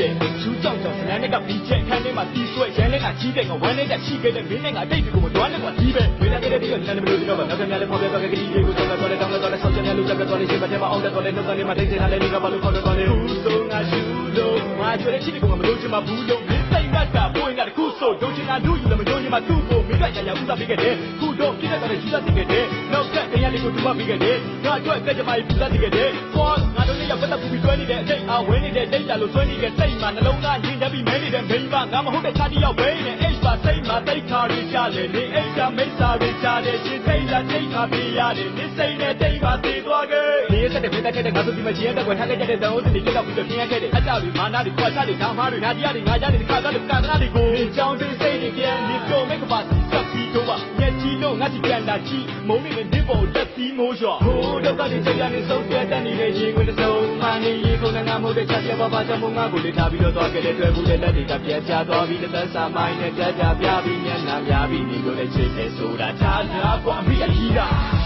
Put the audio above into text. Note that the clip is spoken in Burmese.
တယ်ချူးကြောင်ကြောင်ဇလန်းနဲ့ကပြီးချက်ခန်းထဲမှာတီးဆွဲရန်နဲ့ကကြီးတယ်ငါဝမ်းနဲ့ကရှိခဲ့တဲ့မင်းနဲ့ကအတိတ်ကိုမတွားနဲ့ကွာဒီပဲမင်းနဲ့တဲ့ဒီကလမ်းနဲ့မလို့ဒီတော့နောက်ထပ်များလည်းဖော်ပြပါကလေးတွေကိုတော့တော့လည်းတောင်းလည်းတော့လည်းဆောက်ချင်တယ်လို့လည်းတော့လည်းရှိပါတဲ့မအောင်တော့လည်းနှုတ်ကနေမှတိတ်နေတာလည်းဒီကဘာလို့ခေါ်တော့လဲဘူးဆုံးငါရှူလို့ငါကြွတဲ့ချစ်ကိုမလို့ချင်မှာဘူးလို့မင်းစိတ်ကကပွင့်ကတခုဆိုဒုချင်တာလူယူလည်းမယုံချင်မှာသူ့ကိုမင်းကရရဥစားပေးခဲ့တယ်ခုတော့ပြည့်တဲ့တော့ယူစားပေးခဲ့တယ်နောက်ကတရား လေးကိုတူမပေးခဲ့တယ်ငါအတွက်ကကြမှာပူစားပေးခဲ့တယ်ဘောငါတို့လည်းပတ်သက်ပူပြီးတွဲနေတဲ့အချိန်အဝဲနေတဲ့ဒိတ်တာလို့တွဲနေတဲ့စိတ်မှာနှလုံးသားရင်းချပြီးမဲနေတဲ့မိန်းမငါမဟုတ်တဲ့ခြားတယောက်ပဲနဲ့အိတ်ပါစိတ်မှာတိတ်ခါရကြလေနေအိတ်ကမိစ္ဆာရကြတယ်ရှင်စိတ်လာတိတ်ခါပြရတယ်နေစိတ်နဲ့တိတ်ပါသေးသွားခဲ့ဒီရက်တဲ့ပြတဲ့တဲ့ငါတို့ဒီမှာချင်းတဲ့ကွယ်ထားခဲ့တဲ့တောင်းစင်တွေကြောက်ပြီးတော့ပြင်းရခဲ့တဲ့အကြတွေမာနာတွေခွာချတွေဓာမာတွေနာတရားတွေငါကြတွေခါသားတွေကာသနာတွေကိုကြောင်းစိတ်စိတ်တွေပြန်နေတော့မိကပါစပ်ပြီးတော့ညက်ကြီးတော့ ငါစီပြန်လာချီမုံနေတဲ့ဒီပေါ်တက်ပြီးမိုးရွာဟိုးတော့ကနေကြရနေဆုံးပြတ်တဲ့နေတဲ့ရေခွေတစ်စုံမှန်နေရေကုန်ငါမို့တဲ့ချက်ပြပါပါချမုံငါကိုလေထားပြီးတော့သွားခဲ့တဲ့တွေ့ဘူးတဲ့လက်တွေကပြတ်ချသွားပြီးတဲ့သက်စာမိုင်းနဲ့ကြကြပြပြီးညံ့နာပြပြီးဒီလိုလေချစ်တယ်ဆိုတာချာချာကွာအမိအကြီးတာ